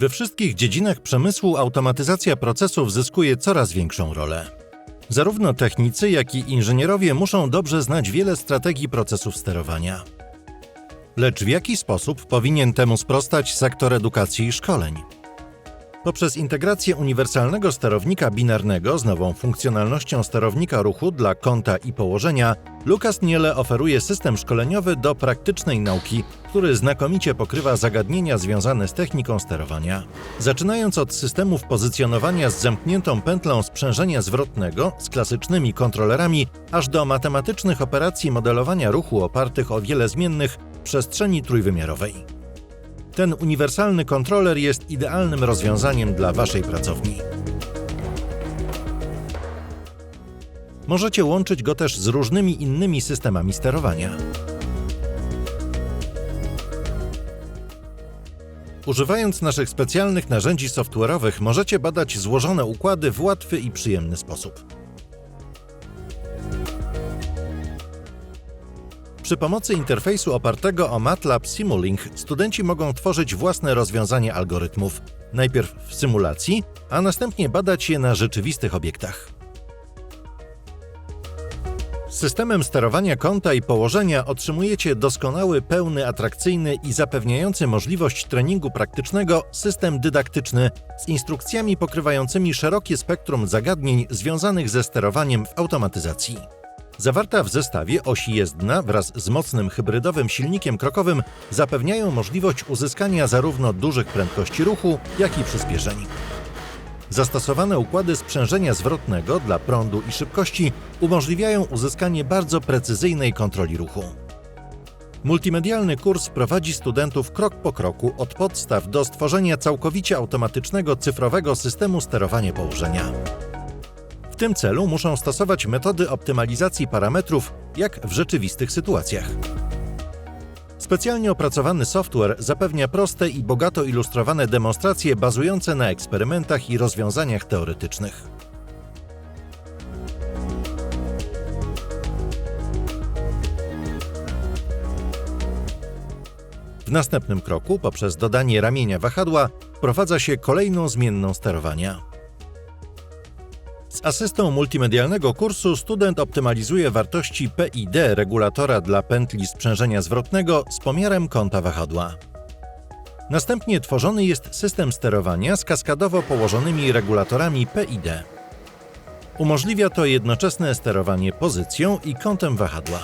We wszystkich dziedzinach przemysłu automatyzacja procesów zyskuje coraz większą rolę. Zarówno technicy, jak i inżynierowie muszą dobrze znać wiele strategii procesów sterowania. Lecz w jaki sposób powinien temu sprostać sektor edukacji i szkoleń? Poprzez integrację uniwersalnego sterownika binarnego z nową funkcjonalnością sterownika ruchu dla kąta i położenia, Lucas Niele oferuje system szkoleniowy do praktycznej nauki, który znakomicie pokrywa zagadnienia związane z techniką sterowania. Zaczynając od systemów pozycjonowania z zamkniętą pętlą sprzężenia zwrotnego z klasycznymi kontrolerami, aż do matematycznych operacji modelowania ruchu opartych o wiele zmiennych przestrzeni trójwymiarowej. Ten uniwersalny kontroler jest idealnym rozwiązaniem dla Waszej pracowni. Możecie łączyć go też z różnymi innymi systemami sterowania. Używając naszych specjalnych narzędzi software'owych, możecie badać złożone układy w łatwy i przyjemny sposób. Przy pomocy interfejsu opartego o MATLAB Simulink studenci mogą tworzyć własne rozwiązanie algorytmów, najpierw w symulacji, a następnie badać je na rzeczywistych obiektach. Systemem sterowania kąta i położenia otrzymujecie doskonały, pełny, atrakcyjny i zapewniający możliwość treningu praktycznego system dydaktyczny z instrukcjami pokrywającymi szerokie spektrum zagadnień związanych ze sterowaniem w automatyzacji. Zawarta w zestawie osi jezdna wraz z mocnym hybrydowym silnikiem krokowym zapewniają możliwość uzyskania zarówno dużych prędkości ruchu, jak i przyspieszeń. Zastosowane układy sprzężenia zwrotnego dla prądu i szybkości umożliwiają uzyskanie bardzo precyzyjnej kontroli ruchu. Multimedialny kurs prowadzi studentów krok po kroku od podstaw do stworzenia całkowicie automatycznego cyfrowego systemu sterowania położenia. Tym celu muszą stosować metody optymalizacji parametrów jak w rzeczywistych sytuacjach. Specjalnie opracowany software zapewnia proste i bogato ilustrowane demonstracje bazujące na eksperymentach i rozwiązaniach teoretycznych. W następnym kroku, poprzez dodanie ramienia wahadła, wprowadza się kolejną zmienną sterowania. Z asystą multimedialnego kursu student optymalizuje wartości PID regulatora dla pętli sprzężenia zwrotnego z pomiarem kąta wahadła. Następnie tworzony jest system sterowania z kaskadowo położonymi regulatorami PID. Umożliwia to jednoczesne sterowanie pozycją i kątem wahadła.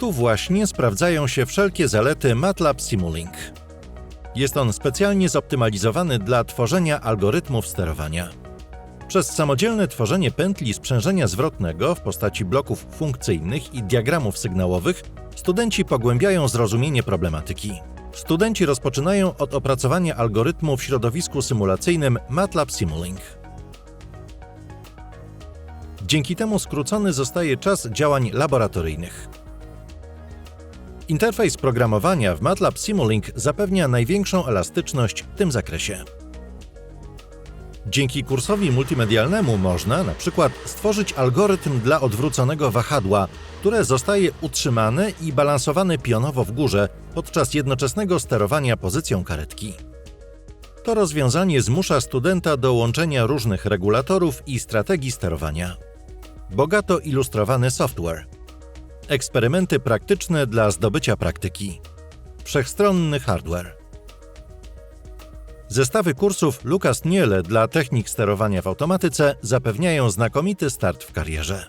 Tu właśnie sprawdzają się wszelkie zalety MATLAB Simulink. Jest on specjalnie zoptymalizowany dla tworzenia algorytmów sterowania. Przez samodzielne tworzenie pętli sprzężenia zwrotnego w postaci bloków funkcyjnych i diagramów sygnałowych studenci pogłębiają zrozumienie problematyki. Studenci rozpoczynają od opracowania algorytmu w środowisku symulacyjnym MATLAB Simulink. Dzięki temu skrócony zostaje czas działań laboratoryjnych. Interfejs programowania w MATLAB Simulink zapewnia największą elastyczność w tym zakresie. Dzięki kursowi multimedialnemu można na przykład stworzyć algorytm dla odwróconego wahadła, które zostaje utrzymane i balansowane pionowo w górze podczas jednoczesnego sterowania pozycją karetki. To rozwiązanie zmusza studenta do łączenia różnych regulatorów i strategii sterowania. Bogato ilustrowany software. Eksperymenty praktyczne dla zdobycia praktyki. Wszechstronny hardware. Zestawy kursów Lukas Niele dla technik sterowania w automatyce zapewniają znakomity start w karierze.